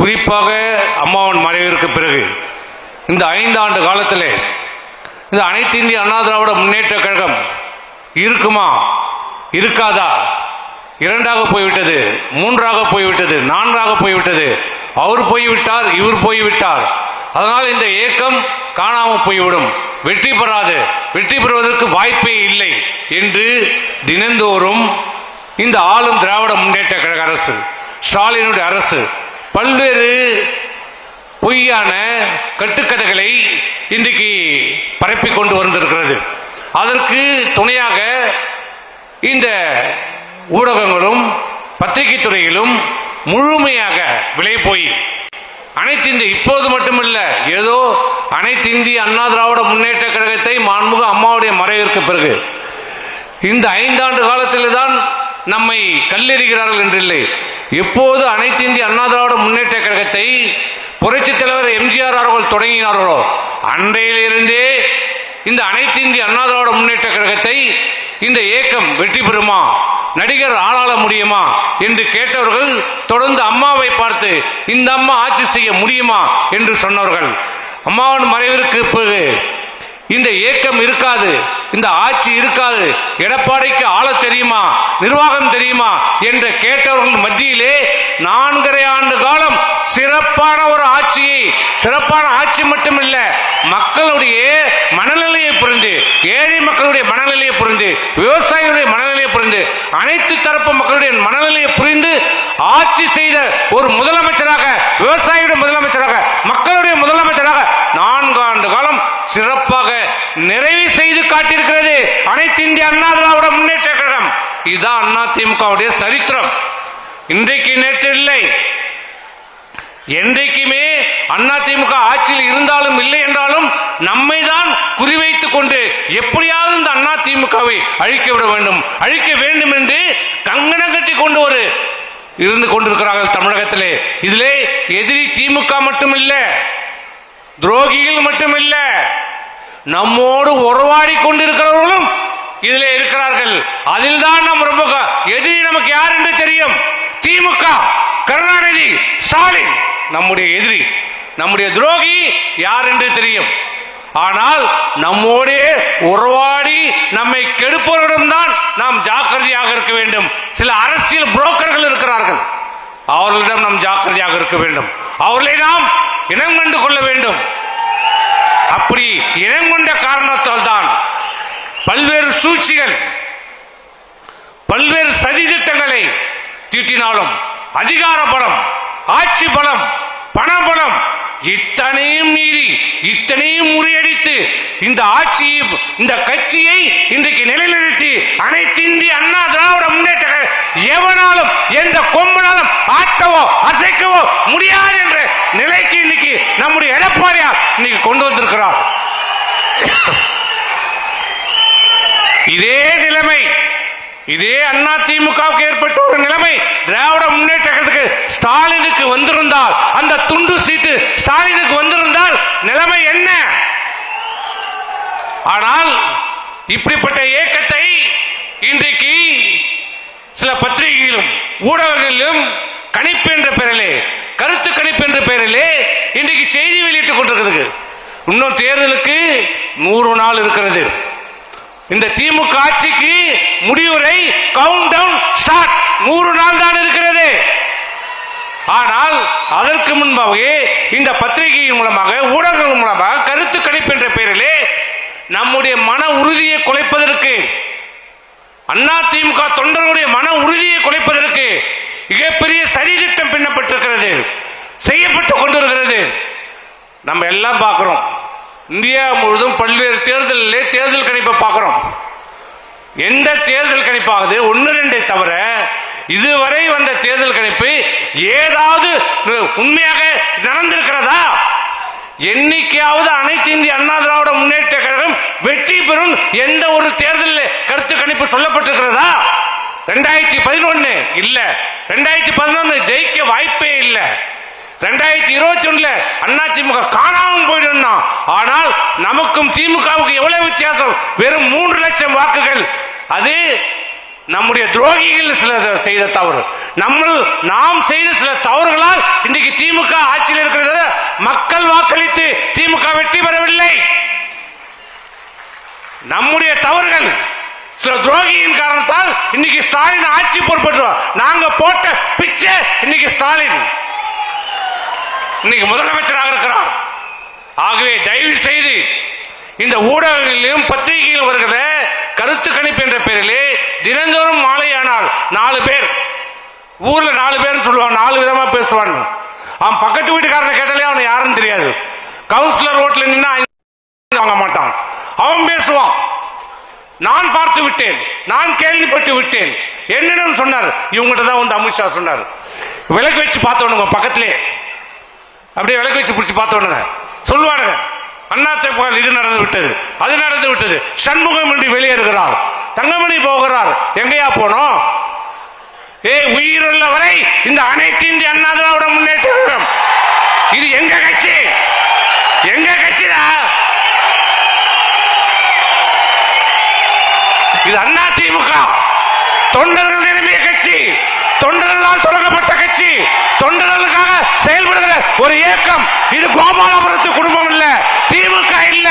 குறிப்பாக அம்மாவன் மறைவிற்கு பிறகு இந்த ஐந்தாண்டு காலத்தில் இந்த அனைத்து இந்திய அண்ணா திராவிட முன்னேற்ற கழகம் இருக்குமா இருக்காதா? இரண்டாக போய்விட்டது மூன்றாக போய்விட்டது நான்காக போய்விட்டது. அவர் போய்விட்டார் இவர் போய்விட்டார். அதனால் இந்த இயக்கம் காணாமல் போய்விடும். வெற்றி பெறாது. வெற்றி பெறுவதற்கு வாய்ப்பே இல்லை என்று தினந்தோறும் இந்த ஆளும் திராவிட முன்னேற்ற கழக அரசு ஸ்டாலினுடைய அரசு பல்வேறு பொய்யான கட்டுக்கதைகளை இன்றைக்கு பரப்பிக் கொண்டு வந்திருக்கிறது. அதற்கு துணையாக இந்த ஊடகங்களும் பத்திரிகை துறையிலும் முழுமையாக விலை போய் அனைத்து இந்திய இப்போது மட்டுமல்ல ஏதோ அனைத்து இந்திய அண்ணா திராவிட முன்னேற்ற கழகத்தை மாண்புக அம்மாவுடைய மறைவிற்கு பிறகு இந்த ஐந்தாண்டு காலத்தில் தான் நம்மை கல்லெறிகிறார்கள் என்றில்லை. எப்போது அனைத்து இந்திய அண்ணா முன்னேற்ற கழகத்தை புரட்சித் தலைவர் எம்ஜிஆர் அவர்கள் தொடங்கினார்களோ அன்றையிலிருந்தே இந்த அனைத்து இந்திய அண்ணா திராவிட முன்னேற்ற கழகத்தை இந்த இயக்கம் வெற்றி பெறுமா நடிகர் ஆளாள முடியுமா என்று கேட்டவர்கள் தொடர்ந்து அம்மாவை பார்த்து இந்த அம்மா ஆட்சி செய்ய முடியுமா என்று சொன்னவர்கள். அம்மாவின் மறைவிற்கு பிறகு இந்த இயக்கம் இருக்காது. இந்த ஆட்சி இருக்காது. எடப்பாடிக்கு ஆள தெரியுமா? நிர்வாகம் தெரியுமா? என்று கேட்டவர்கள் மத்தியிலே நான்கரை ஆண்டு காலம் சிறப்பான ஒரு ஆட்சியை சிறப்பான ஆட்சி மட்டுமில்ல மக்களுடைய மனநிலையை புரிந்து ஏழை மக்களுடைய மனநிலையை புரிந்து விவசாயிகளுடைய மனநிலையை புரிந்து அனைத்து தரப்பு மக்களுடைய மனநிலையை புரிந்து ஆட்சி செய்த ஒரு முதலமைச்சராக விவசாயியுடைய முதலமைச்சராக மக்களுடைய முதலமைச்சராக நான்கு ஆண்டு காலம் சிறப்பாக நிறைவு காட்டியிருக்கிறது. அனைத்து இந்திய அண்ணா திராவிட முன்னேற்ற கழகம். இதுதான் அண்ணா திமுகவுடைய சரித்திரம். இன்றைக்கு நேற்று இல்லை. என்றைக்குமே அண்ணா திமுக ஆட்சியில் இருந்தாலும் இல்லை என்றாலும் நம்மை தான் குறிவைத்துக் கொண்டு எப்படியாவது இந்த அண்ணா திமுகவை அழிக்க விட வேண்டும். அழிக்க வேண்டும் என்று கங்கணம் கட்டி கொண்டு ஒரு இருந்து கொண்டிருக்கிறார்கள் தமிழகத்திலே. இதிலே எதிரி திமுக மட்டுமில்லை. துரோகிகள் மட்டுமில்லை. நம்மோடு உறவாடி கொண்டிருக்கிறவர்களும் இதில் இருக்கிறார்கள். அதில் தான் நம் ரொம்ப எதிரி நமக்கு யார் என்று தெரியும்? திமுக கருணாநிதி ஸ்டாலின். நம்முடைய எதிரி நம்முடைய துரோகி யார் என்று தெரியும். ஆனால் நம்மோடே உறவாடி நம்மை கெடுப்பவரிடம் தான் நாம் ஜாக்கிரதையாக இருக்க வேண்டும். சில அரசியல் புரோக்கர்கள் இருக்கிறார்கள். அவர்களிடம் நாம் ஜாக்கிரதையாக இருக்க வேண்டும். அவர்களை நாம் இனம் கண்டு கொள்ள வேண்டும். அப்படி இனம் காரணத்தால் தான் பல்வேறு சூழ்ச்சிகள் பல்வேறு சதி திட்டங்களை தீட்டினாலும் அதிகார பலம் ஆட்சி பலம் பணபலம் இத்தனையும் மீறி இத்தனையும் முறியடித்து இந்த ஆட்சியை இந்த கட்சியை இன்றைக்கு நிலைநிறுத்தி அனைத்து இந்திய அண்ணா திராவிட முன்னேற்ற எவனாலும் எந்த கொம்பனாலும் ஆட்டவோ அசைக்கவோ முடியாது என்ற நிலைக்கு இன்னைக்கு நம்முடைய எடப்பாடியார் இன்னைக்கு கொண்டு வந்திருக்கிறார். இதே நிலைமை இதே அண்ணா திமுகவுக்கு ஏற்பட்ட ஒரு நிலைமை திராவிட முன்னேற்றத்துக்கு ஸ்டாலினுக்கு வந்திருந்தால் அந்த துண்டு சீட்டு ஸ்டாலினுக்கு வந்திருந்தால் நிலைமை என்ன? ஆனால் இப்படிப்பட்ட இயக்கத்தை இன்றைக்கு சில பத்திரிகை ஊடகங்களிலும் கணிப்பு என்ற பெயரிலே கருத்து கணிப்பு என்ற பெயரிலே இன்றைக்கு செய்தி வெளியிட்டுக் கொண்டிருக்கிறது. இன்னும் தேர்தலுக்கு நூறு நாள் இருக்கிறது. இந்த திமுக ஆட்சிக்கு முடிவுரை கவுண்ட் டவுன் ஸ்டார்ட் நூறு நாள் தான் இருக்கிறது. ஆனால் அதற்கு முன்பாகவே இந்த பத்திரிகையின் மூலமாக ஊடகங்கள் மூலமாக கருத்து கணிப்பு என்ற பெயரிலே நம்முடைய மன உறுதியை குலைப்பதற்கு அண்ணா திமுக தொண்டர்களுடைய மன உறுதியை குலைப்பதற்கு மிகப்பெரிய சரி திட்டம் பின்னப்பட்டிருக்கிறது. செய்யப்பட்டு கொண்டிருக்கிறது. நம்ம எல்லாம் பார்க்கிறோம். இந்தியா முழுவதும் பல்வேறு தேர்தலிலே தேர்தல் கணிப்பை பார்க்கிறோம். எந்த தேர்தல் கணிப்பாவது ஒன்று ரெண்டை தவிர இதுவரை வந்த தேர்தல் கணிப்பு ஏதாவது உண்மையாக நடந்திருக்கிறதா? என்னைக்காவது அனைத்து இந்திய அண்ணா திராவிட முன்னேற்ற கழகம் வெற்றி பெறும் எந்த ஒரு தேர்தலில் கருத்து கணிப்பு சொல்லப்பட்டிருக்கிறதா? ரெண்டாயிரத்தி பதினொன்னு இல்ல. ரெண்டாயிரத்தி பதினொன்னு ஜெயிக்க வாய்ப்பே இல்லை. ரெண்டாயிரத்தி இருபத்தி ஒண்ணுல அண்ணா திமுக காணாமல் போயிடும் ஆனால் நமக்கும் திமுகவுக்கு எவ்வளவு வித்தியாசம்? வெறும் மூன்று லட்சம் வாக்குகள். அது நம்முடைய துரோகிகள் சில செய்த தவறு. நம்ம நாம் செய்த சில தவறுகளால் இன்றைக்கு திமுக மக்கள் வாக்களித்து திமுக வெற்றி பெறவில்லை. நம்முடைய தவறுகள் சில துரோகியின் காரணத்தால் இன்னைக்கு ஸ்டாலின் ஆட்சி பொறுப்பேற்றோம் நாங்க போட்ட பிச்சை இன்னைக்கு ஸ்டாலின். இன்னைக்கு முதலமைச்சராக இருக்கிறார். ஆகவே தயவு செய்து இந்த ஊடகங்களிலும் பத்திரிகையில் வருகிற கருத்து கணிப்பு என்ற பெயரிலே தினந்தோறும் மாலையானால் நாலு பேர். ஊர்ல நாலு பேர்னு சொல்லுவான் நாலு விதமா பேசுவான் அவன் பக்கத்து வீட்டுக்காரனை கேட்டாலே அவனை யாருன்னு தெரியாது. கவுன்சிலர் ரோட்ல நின்னா வாங்க மாட்டான். அவன் பேசுவான். நான் பார்த்து விட்டேன். நான் கேள்விப்பட்டு விட்டேன். என்னிடம் சொன்னார். இவங்ககிட்ட தான் வந்து அமித்ஷா சொன்னார். விளக்கு வச்சு பார்த்தோனுங்க பக்கத்திலே. அப்படியே விளக்கு வச்சு பிடிச்சி பார்த்தோனுங்க சொல்லுவானுங்க அண்ணா தேப்பால் இது நடந்து விட்டது. அது நடந்து விட்டது. சண்முகம் என்று வெளியேறுகிறார். தங்கமணி போகிறார். எங்கேயா போனோம்? ஏய் உயிருள்ள வரை இந்த அனைத்து இந்திய அண்ணா திராவிட முன்னேற்ற இது எங்க கட்சி? எங்க கட்சிடா? இது அண்ணா திமுக. தொண்டர்கள் நிரம்பிய கட்சி. தொண்டர்களால் தொடங்கப்பட்ட கட்சி. தொண்டர்களுக்காக செயல்படுகிற ஒரு இயக்கம். இது கோபாலபுரத்து குடும்பம் இல்ல திமுக இல்ல.